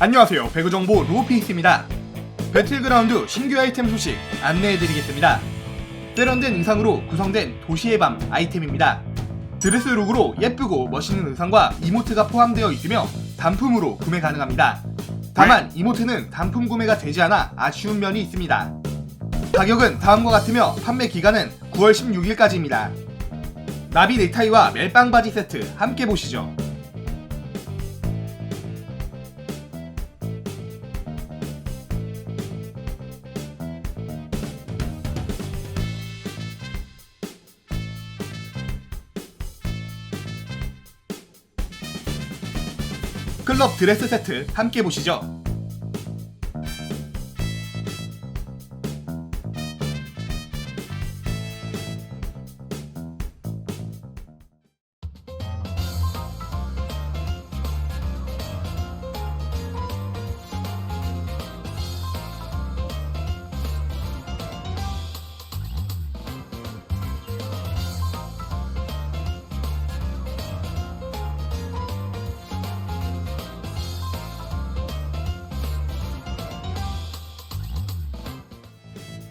안녕하세요. 배구정보 루피스입니다. 배틀그라운드 신규 아이템 소식 안내해드리겠습니다. 세련된 의상으로 구성된 도시의 밤 아이템입니다. 드레스 룩으로 예쁘고 멋있는 의상과 이모트가 포함되어 있으며 단품으로 구매 가능합니다. 다만 이모트는 단품 구매가 되지 않아 아쉬운 면이 있습니다. 가격은 다음과 같으며 판매 기간은 9월 16일까지입니다. 나비 넥타이와 멜빵 바지 세트 함께 보시죠. 클럽 드레스 세트 함께 보시죠.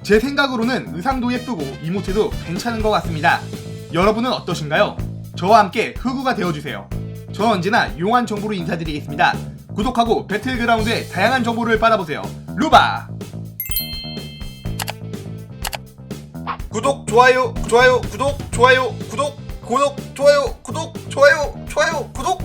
제 생각으로는 의상도 예쁘고 이모트도 괜찮은 것 같습니다. 여러분은 어떠신가요? 저와 함께 흑우가 되어주세요. 저 언제나 용한 정보로 인사드리겠습니다. 구독하고 배틀그라운드의 다양한 정보를 받아보세요. 루바! 구독 좋아요 좋아요 구독 좋아요 구독 구독 좋아요 구독 좋아요 좋아요 구독